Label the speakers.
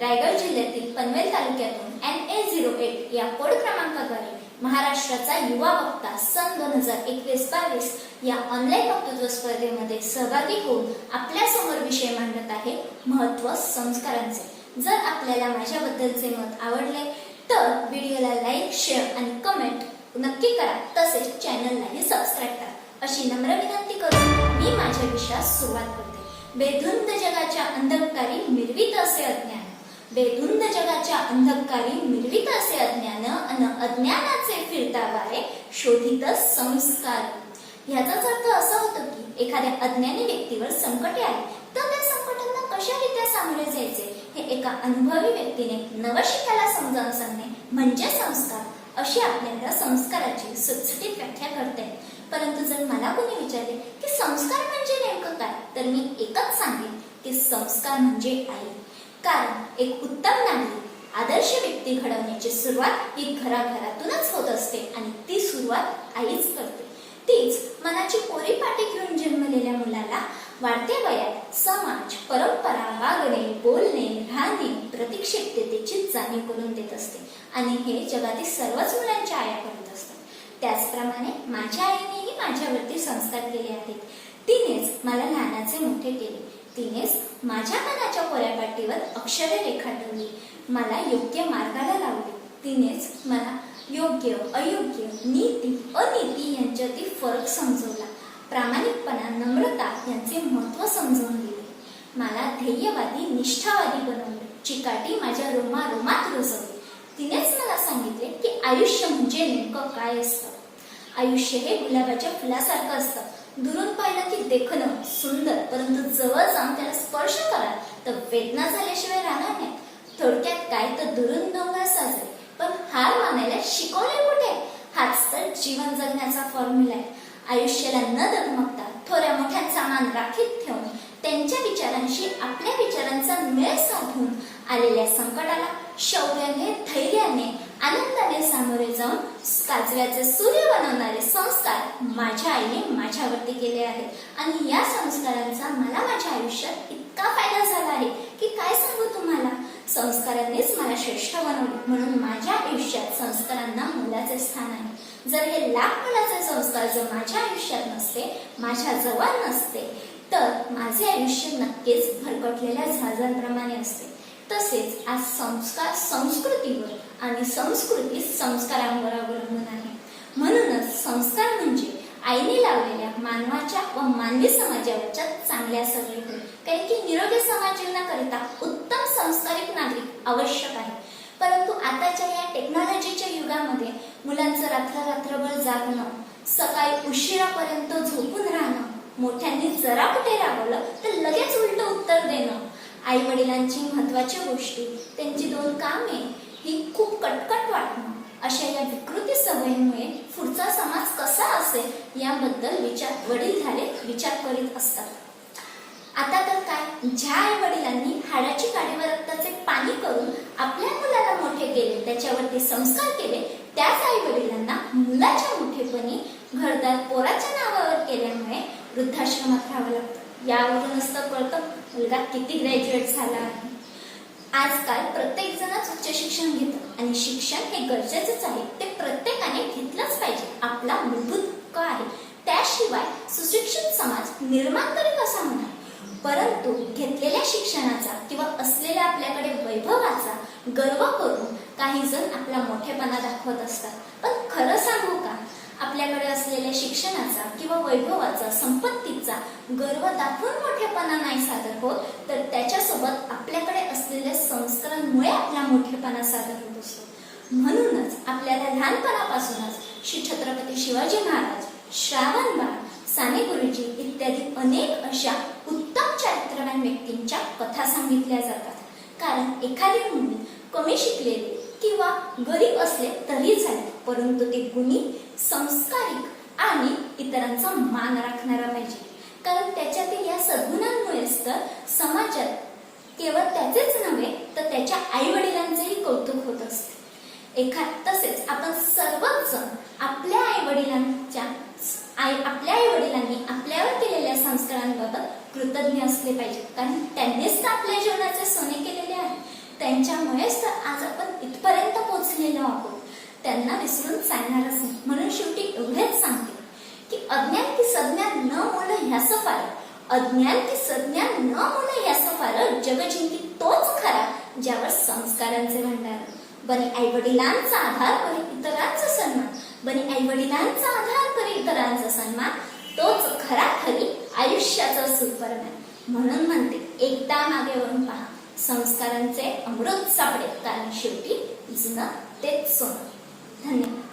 Speaker 1: रायगड जिल्ह्यातील पनवेल तालुक्यातून N A zero eight या कोड क्रमांकाद्वारे महाराष्ट्राचा युवा वक्ता सन दोन हजार एकवीस बावीस या ऑनलाईन वक्तृत्व स्पर्धेमध्ये सहभागी होऊन आपल्यासमोर विषय मांडत आहे महत्त्व संस्कारांचे. जर आपल्याला माझ्याबद्दलचे मत आवडले तर व्हिडिओला लाईक शेअर आणि कमेंट नक्की करा. तसेच चॅनललाही सबस्क्राईब करा. अशी नम्र विनंती करून मी माझ्या विषयास सुरुवात करते. बेधुंद जगाच्या अंधकारी मिरवीत असे अज्ञान. बेधुंद जगाच्या अंधकारी मिरवित असे अज्ञान अन अज्ञानाचे फिरता वारे शोधित संस्कार. याचाच अर्थ असा होतो की एखाद्या अज्ञानी व्यक्तीवर संकटे आले तर त्या संकटांना कशारित्या सामोरे जायचे? हे एका अनुभवी व्यक्तीने नवशिकाला समजावून सांगणे म्हणजे संस्कार. अशी आपल्याला संस्काराची सुटसुटीत व्याख्या करते. परंतु जर मला कोणी विचारले की संस्कार म्हणजे नेमकं काय तर मी एकच सांगेन की संस्कार म्हणजे आई. कारण एक उत्तम नागरिक आदर्श व्यक्ती घडवण्याची सुरुवात ही घराघरातूनच होत असते आणि ती सुरुवात आईच करते. तीच मनाची कोरी पाटी घेऊन जन्मलेल्या मुलाला वाढत्या वयात समाज परंपरा वागणे बोलणे राहणे प्रतीक्षिततेची जाणीव करून देत असते आणि हे जगातील सर्वच मुलांच्या आया करत असतात. त्याचप्रमाणे माझ्या आईनेही माझ्यावरती संस्कार केले आहेत. तिनेच मला लहानाचे मोठे केले तिनेच माझ्या मनाच्या कोऱ्यापाटीवर अक्षरे रेखाटवली मला योग्य मार्गाला लावले. तिनेच मला योग्य अयोग्य नीती अनीती यांच्यातील फरक समजवला. प्रामाणिकपणा नम्रता यांचे महत्त्व समजवून दिले. मला ध्येयवादी निष्ठावादी बनवले. चिकाटी माझ्या रोमा रोमात रुजवली. तिनेच मला सांगितले की आयुष्य म्हणजे नेमकं काय असतं? आयुष्य हे गुलाबाच्या फुलासारखं असतं. दुरून पाहिलं की देखणं सुंदर परंतु जवळ जाऊन त्याला स्पर्श करा तर वेदना झाल्याशिवाय राहणार नाही. थोडक्यात काय तर दुरून डोंगर साजरे पण हार मानायला शिकवले कुठे? हाच तर जीवन जगण्याचा फॉर्म्युला आहे. आयुष्याला न दगमगता थोड्या मोठ्या सामान राखीत ठेवून त्यांच्या विचारांशी आपल्या विचारांचा मेळ साधून आलेल्या संकटाला शौर्याने धैर्याने आनंदाने सामोरे जाऊन काचव्याचे सूर्य बनवणारे संस्कार माझ्या आईने माझ्यावरती केले आहेत. आणि या संस्कारांचा मला माझ्या आयुष्यात इतका फायदा झाला आहे की काय सांगू तुम्हाला? संस्कारांनीच मला श्रेष्ठ बनवले. म्हणून माझ्या आयुष्यात संस्कारांना मुलाचे स्थान आहे. जर हे लाख मुलाचे संस्कार जर माझ्या आयुष्यात नसते माझ्या जवळ नसते तर माझे आयुष्य नक्कीच भरकटलेल्या झाजांप्रमाणे असते. तसेच आज संस्कार संस्कृतीवर आणि संस्कृती संस्कारांवर अवलंबून आहे. म्हणूनच संस्कार म्हणजे आईने लावलेल्या मानवाच्या व मानवी समाजावरच्या चांगल्या सवयी होय कारण की निरोगी समाज जीवनाकरिता उत्तम संस्कारिक नागरिक आवश्यक आहे. परंतु आताच्या या टेक्नॉलॉजीच्या युगामध्ये मुलांचं रात्र रात्रभर जागणं सकाळी उशिरापर्यंत झोपून राहणं मोठ्यांनी जरा कुठे राबवलं तर लगेच उलट उत्तर देणं आई वडिलांची महत्वाची गोष्टी त्यांची दोन कामे ही खूप कटकट वाटणं. अशा या विकृती सवयीमुळे पुढचा समाज कसा असेल याबद्दल विचार वडील झाले विचार करीत असतात. आता तर काय? ज्या आई वडिलांनी हाडाची काडीवर रक्ताचे पाणी करून आपल्या मुलाला मोठे केले त्याच्यावरती संस्कार केले त्याच आई वडिलांना मुलाच्या मोठेपणी घरदार पोराच्या नावावर केल्यामुळे वृद्धाश्रमात राहावं लागतं. यावरूनच तर कळतं मुलगा किती ग्रॅज्युएट झाला. आहे आजकाल प्रत्येक जणच उच्च शिक्षण घेतं. आणि शिक्षण हे गरजेचंच आहे. ते प्रत्येकाने घेतलंच पाहिजे. आपला मूलभूत हक्क आहे. त्याशिवाय सुशिक्षित समाज निर्माण तरी कसा म्हणा परंतु घेतलेल्या शिक्षणाचा किंवा असलेल्या आपल्याकडे वैभवाचा गर्व करून काही जण आपला मोठेपणा दाखवत असतात. पण आपल्याकडे असलेल्या शिक्षणाचा किंवा वैभवाचा संपत्तीचा गर्व दाखवून मोठेपणा नाही सादर होत तर त्याच्यासोबत आपल्याकडे असलेल्या संस्कारांमुळे आपला मोठेपणा सादर होत असतो. म्हणूनच आपल्याला लहानपणापासूनच श्री छत्रपती शिवाजी महाराज श्रावण बाळ साने गुरुजी इत्यादी अनेक अशा उत्तम चारित्र्यवान व्यक्तींच्या कथा सांगितल्या जातात. कारण एखादी मुली कमी शिकलेली किंवा गरीब असले तरी चालेल परंतु ते गुणी संस्कारिक आणि इतरांचा मान राखणारा पाहिजे. कारण त्याच्यातील या सद्गुणांमुळेच तर समाजात केवळ त्याचेच नव्हे तर त्याच्या आई वडिलांचेही कौतुक होत असते. एखाद तसेच आपण सर्वच आपल्या आई वडिलांच्या आई आपल्या आई वडिलांनी आपल्यावर केलेल्या संस्कारांबाबत कृतज्ञ असले पाहिजे. कारण त्यांनीच तर आपल्या जीवनाचे सोने केलेले आहे. त्यांच्यामुळेच तर आज आपण इथपर्यंत पोहोचलेलो आहोत. त्यांना विसरून चालणारच नाही. म्हणून शेवटी एवढेच सांगते की अज्ञान की सज्ञान न मुलं ह्याच फार अज्ञान की सज्ञान न मुलं ह्याच फार जगजिंकी तोच खरा ज्यावर संस्कारांचे भांडार. बने आई वडिलांचा आधार बने इतरांचा सन्मान. बने आई वडिलांचा आधार करे इतरांचा सन्मान. तोच खरा खरी आयुष्याचा सुपरमॅन म्हणून म्हणते एकदा मागे वळून पहा. संस्कारांचे अमृत सापडेल. कारण शेवटी जुनं तेच सोनं. धन्यवाद